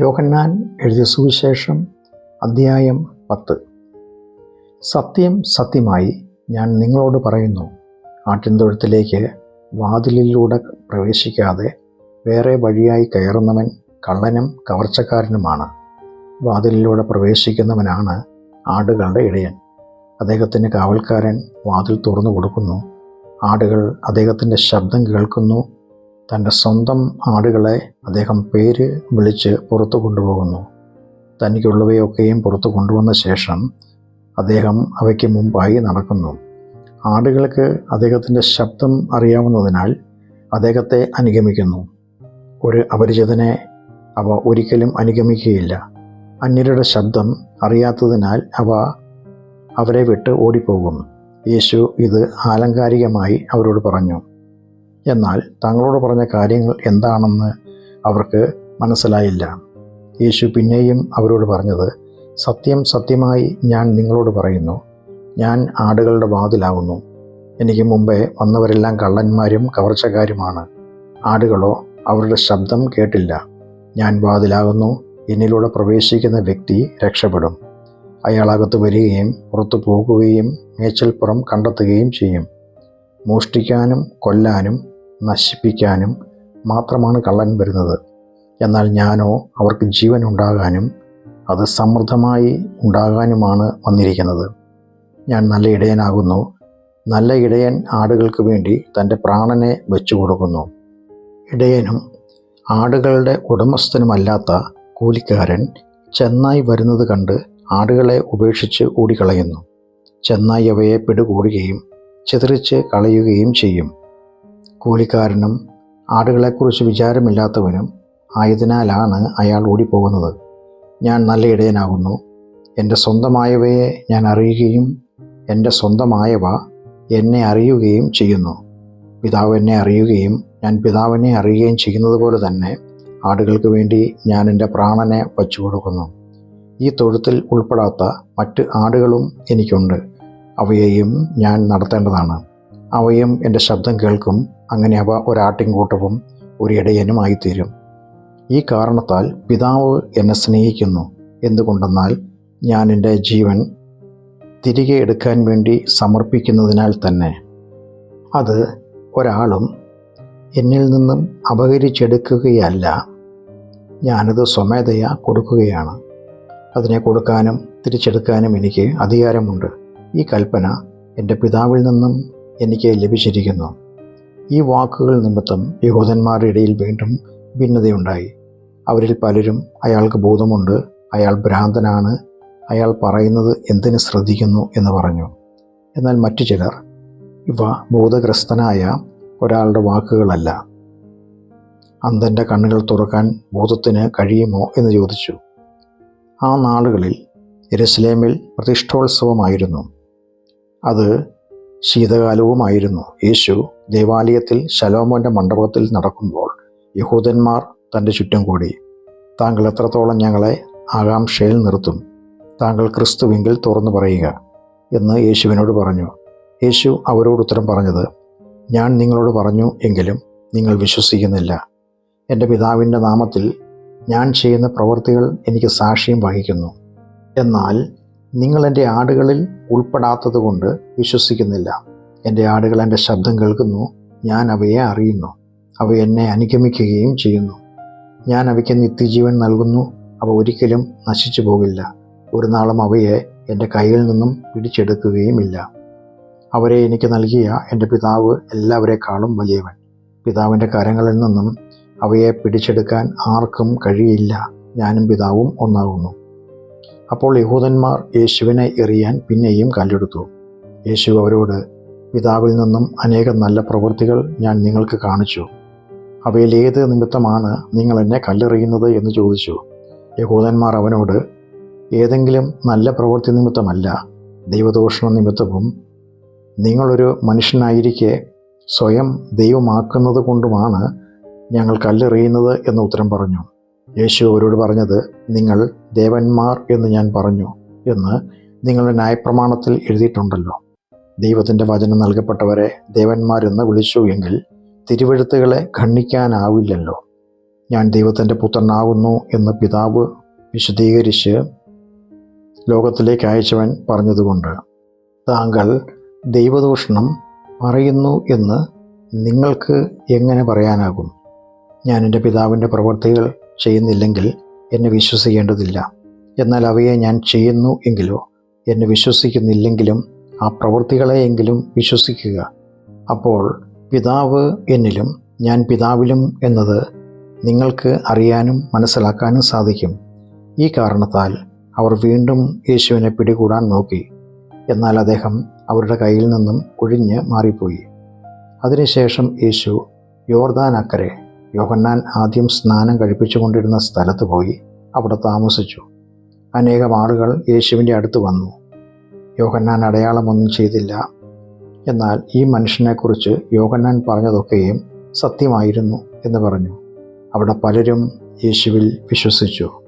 യോഹന്നാൻ എഴുതിയ സുവിശേഷം അധ്യായം പത്ത്. സത്യം സത്യമായി ഞാൻ നിങ്ങളോട് പറയുന്നു. ആട്ടിൻതൊഴുത്തിലേക്ക് വാതിലിലൂടെ പ്രവേശിക്കാതെ വേറെ വഴിയായി കയറുന്നവൻ കള്ളനും കവർച്ചക്കാരനുമാണ്. വാതിലിലൂടെ പ്രവേശിക്കുന്നവനാണ് ആടുകളുടെ ഇടയൻ. അദ്ദേഹത്തിന് കാവൽക്കാരൻ വാതിൽ തുറന്നു കൊടുക്കുന്നു. ആടുകൾ അദ്ദേഹത്തിന്റെ ശബ്ദം കേൾക്കുന്നു. തന്റെ സ്വന്തം ആടുകളെ അദ്ദേഹം പേര് വിളിച്ച് പുറത്തു കൊണ്ടുപോകുന്നു. തനിക്കുള്ളവയൊക്കെയും പുറത്തു കൊണ്ടുവന്ന ശേഷം അദ്ദേഹം അവയ്ക്ക് മുമ്പായി നടക്കുന്നു. ആടുകൾക്ക് അദ്ദേഹത്തിന്റെ ശബ്ദം അറിയാവുന്നതിനാൽ അദ്ദേഹത്തെ അനുഗമിക്കുന്നു. ഒരു അപരിചിതനെ അവ ഒരിക്കലും അനുഗമിക്കുകയില്ല. അന്യരുടെ ശബ്ദം അറിയാത്തതിനാൽ അവ അവരെ വിട്ട് ഓടിപ്പോകും. യേശു ഇത് ആലങ്കാരികമായി അവരോട് പറഞ്ഞു. എന്നാൽ തങ്ങളോട് പറഞ്ഞ കാര്യങ്ങൾ എന്താണെന്ന് അവർക്ക് മനസ്സിലായില്ല. യേശു പിന്നെയും അവരോട് പറഞ്ഞത് സത്യം സത്യമായി ഞാൻ നിങ്ങളോട് പറയുന്നു. ഞാൻ ആടുകളുടെ വാതിലാവുന്നു എനിക്ക് മുമ്പേ വന്നവരെല്ലാം കള്ളന്മാരും കവർച്ചക്കാരുമാണ്. ആടുകളോ അവരുടെ ശബ്ദം കേട്ടില്ല. ഞാൻ വാതിലാകുന്നു. എന്നിലൂടെ പ്രവേശിക്കുന്ന വ്യക്തി രക്ഷപ്പെടും. അയാളകത്ത് വരികയും പുറത്തു പോകുകയും മേച്ചൽപ്പുറം കണ്ടെത്തുകയും ചെയ്യും. മോഷ്ടിക്കാനും കൊല്ലാനും നശിപ്പിക്കാനും മാത്രമാണ് കള്ളൻ വരുന്നത്. എന്നാൽ ഞാനോ അവർക്ക് ജീവൻ ഉണ്ടാകാനും അത് സമൃദ്ധമായി ഉണ്ടാകാനുമാണ് വന്നിരിക്കുന്നത്. ഞാൻ നല്ല ഇടയനാകുന്നു. നല്ല ഇടയൻ ആടുകൾക്ക് വേണ്ടി തന്റെ പ്രാണനെ വെച്ചു കൊടുക്കുന്നു. ഇടയനും ആടുകളുടെ ഉടമസ്ഥനുമല്ലാത്ത കൂലിക്കാരൻ ചെന്നായി വരുന്നത് കണ്ട് ആടുകളെ ഉപേക്ഷിച്ച് ഓടിക്കളയുന്നു. ചെന്നായി അവയെ പിടികൂടുകയും ചിതറിച്ച് കളയുകയും ചെയ്യും. കൂലിക്കാരനും ആടുകളെക്കുറിച്ച് വിചാരമില്ലാത്തവനും ആയതിനാലാണ് അയാൾ ഓടിപ്പോകുന്നത്. ഞാൻ നല്ല ഇടയനാകുന്നു. എന്റെ സ്വന്തമായവയെ ഞാൻ അറിയുകയും എന്റെ സ്വന്തമായവ എന്നെ അറിയുകയും ചെയ്യുന്നു. പിതാവ് എന്നെ അറിയുകയും ഞാൻ പിതാവിനെ അറിയുകയും ചെയ്യുന്നത് പോലെ തന്നെ ആടുകൾക്ക് വേണ്ടി ഞാൻ എന്റെ പ്രാണനെ വച്ചു കൊടുക്കുന്നു ഈ തൊഴുത്തിൽ ഉൾപ്പെടാത്ത മറ്റ് ആടുകളും എനിക്കുണ്ട്. അവയെയും ഞാൻ നടത്തേണ്ടതാണ്. അവയും എന്റെ ശബ്ദം കേൾക്കും. അങ്ങനെ അവ ഒരാട്ടിൻകൂട്ടവും ഒരു ഇടയനുമായിത്തീരും ഈ കാരണത്താൽ പിതാവ് എന്നെ സ്നേഹിക്കുന്നു. എന്തുകൊണ്ടെന്നാൽ ഞാൻ എന്റെ ജീവൻ തിരികെ എടുക്കാൻ വേണ്ടി സമർപ്പിക്കുന്നതിനാൽ തന്നെ. അത് ഒരാളും എന്നിൽ നിന്നും അപഹരിച്ചെടുക്കുകയല്ല. ഞാനത് സ്വമേധയാ കൊടുക്കുകയാണ്. അതിനെ കൊടുക്കാനും തിരിച്ചെടുക്കാനും എനിക്ക് അധികാരമുണ്ട്. ഈ കൽപ്പന എന്റെ പിതാവിൽ നിന്നും എനിക്ക് ലഭിച്ചിരിക്കുന്നു. ഈ വാക്കുകൾ നിമിത്തം യഹൂദന്മാരുടെ ഇടയിൽ വീണ്ടും ഭിന്നതയുണ്ടായി. അവരിൽ പലരും അയാൾക്ക് ബോധമുണ്ട് അയാൾ ഭ്രാന്തനാണ് അയാൾ പറയുന്നത് എന്തിന് ശ്രദ്ധിക്കുന്നു എന്ന് പറഞ്ഞു. എന്നാൽ മറ്റു ചിലർ ഇവ ബോധഗ്രസ്തനായ ഒരാളുടെ വാക്കുകളല്ല. അന്ധന്റെ കണ്ണുകൾ തുറക്കാൻ ബോധത്തിന് കഴിയുമോ എന്ന് ചോദിച്ചു. ആ നാളുകളിൽ എരുസലേമിൽ പ്രതിഷ്ഠോത്സവമായിരുന്നു. അത് ശീതകാലവുമായിരുന്നു. യേശു ദേവാലയത്തിൽ ശലോമോന്റെ മണ്ഡപത്തിൽ നടക്കുമ്പോൾ യഹൂദന്മാർ തന്റെ ചുറ്റും കൂടി താങ്കൾ എത്രത്തോളം ഞങ്ങളെ ആകാംക്ഷയിൽ നിർത്തും താങ്കൾ ക്രിസ്തുവെങ്കിൽ തുറന്നു പറയുക എന്ന് യേശുവിനോട് പറഞ്ഞു. യേശു അവരോട് ഉത്തരം പറഞ്ഞത് ഞാൻ നിങ്ങളോട് പറഞ്ഞു എങ്കിലും നിങ്ങൾ വിശ്വസിക്കുന്നില്ല. എന്റെ പിതാവിന്റെ നാമത്തിൽ ഞാൻ ചെയ്യുന്ന പ്രവൃത്തികൾ എനിക്ക് സാക്ഷ്യം വഹിക്കുന്നു. എന്നാൽ നിങ്ങൾ എന്റെ ആടുകളിൽ ഉൾപ്പെടാത്തതുകൊണ്ട് വിശ്വസിക്കുന്നില്ല. എന്റെ ആടുകൾ എന്റെ ശബ്ദം കേൾക്കുന്നു. ഞാൻ അവയെ അറിയുന്നു. അവ എന്നെ അനുഗമിക്കുകയും ചെയ്യുന്നു. ഞാൻ അവയ്ക്ക് നിത്യജീവൻ നൽകുന്നു. അവ ഒരിക്കലും നശിച്ചു പോകില്ല. ഒരു നാളും അവയെ എന്റെ കയ്യിൽ നിന്നും പിടിച്ചെടുക്കുകയുമില്ല. അവരെ എനിക്ക് നൽകിയ എന്റെ പിതാവ് എല്ലാവരെക്കാളും വലിയവൻ. പിതാവിന്റെ കരങ്ങളിൽ നിന്നും അവയെ പിടിച്ചെടുക്കാൻ ആർക്കും കഴിയില്ല. ഞാനും പിതാവും ഒന്നാകുന്നു. അപ്പോൾ യഹൂദന്മാർ യേശുവിനെ എറിയാൻ പിന്നെയും കല്ലെടുത്തു. യേശു അവരോട് പിതാവിൽ നിന്നും അനേകം നല്ല പ്രവൃത്തികൾ ഞാൻ നിങ്ങൾക്ക് കാണിച്ചു. അവയിൽ ഏത് നിമിത്തമാണ് നിങ്ങൾ എന്നെ കല്ലെറിയുന്നത്? എന്ന് ചോദിച്ചു. യഹൂദന്മാർ അവനോട് ഏതെങ്കിലും നല്ല പ്രവൃത്തി നിമിത്തമല്ല ദൈവദോഷണ നിമിത്തവും നിങ്ങളൊരു മനുഷ്യനായിരിക്കെ സ്വയം ദൈവമാക്കുന്നത് കൊണ്ടുമാണ് ഞങ്ങൾ കല്ലെറിയുന്നത് എന്ന് ഉത്തരം പറഞ്ഞു. യേശു അവരോട് പറഞ്ഞത് നിങ്ങൾ ദേവന്മാർ എന്ന് ഞാൻ പറഞ്ഞു എന്ന് നിങ്ങളുടെ ന്യായപ്രമാണത്തിൽ എഴുതിയിട്ടുണ്ടല്ലോ. ദൈവത്തിന്റെ വചനം നൽകപ്പെട്ടവരെ ദേവന്മാരെന്ന് വിളിച്ചു എങ്കിൽ തിരുവഴുത്തുകളെ ഖണ്ഡിക്കാനാവില്ലല്ലോ. ഞാൻ ദൈവത്തിന്റെ പുത്രനാകുന്നു എന്ന് പിതാവ് വിശദീകരിച്ച് ലോകത്തിലേക്ക് അയച്ചവൻ പറഞ്ഞതുകൊണ്ട് താങ്കൾ ദൈവദൂഷണം പറയുന്നു എന്ന് നിങ്ങൾക്ക് എങ്ങനെ പറയാനാകും? ഞാൻ എന്റെ പിതാവിന്റെ പ്രവൃത്തികൾ ചെയ്യുന്നില്ലെങ്കിൽ എന്നെ വിശ്വസിക്കേണ്ടതില്ല. എന്നാൽ അവയെ ഞാൻ ചെയ്യുന്നു എങ്കിലോ എന്നെ വിശ്വസിക്കുന്നില്ലെങ്കിലും ആ പ്രവൃത്തികളെയെങ്കിലും വിശ്വസിക്കുക. അപ്പോൾ പിതാവ് എന്നിലും ഞാൻ പിതാവിലും എന്നത് നിങ്ങൾക്ക് അറിയാനും മനസ്സിലാക്കാനും സാധിക്കും. ഈ കാരണത്താൽ അവർ വീണ്ടും യേശുവിനെ പിടികൂടാൻ നോക്കി. എന്നാൽ അദ്ദേഹം അവരുടെ കയ്യിൽ നിന്നും ഒഴിഞ്ഞ് മാറിപ്പോയി. അതിനുശേഷം യേശു യോർദാൻ അക്കരെ യോഹന്നാൻ ആദ്യം സ്നാനം കഴിപ്പിച്ചുകൊണ്ടിരുന്ന സ്ഥലത്ത് പോയി അവിടെ താമസിച്ചു. അനേകം ആളുകൾ യേശുവിന്റെ അടുത്ത് വന്നു. യോഹന്നാൻ അടയാളമൊന്നും ചെയ്തില്ല. എന്നാൽ ഈ മനുഷ്യനെക്കുറിച്ച് യോഹന്നാൻ പറഞ്ഞതൊക്കെയും സത്യമായിരുന്നു എന്ന് പറഞ്ഞു. അവിടെ പലരും യേശുവിൽ വിശ്വസിച്ചു.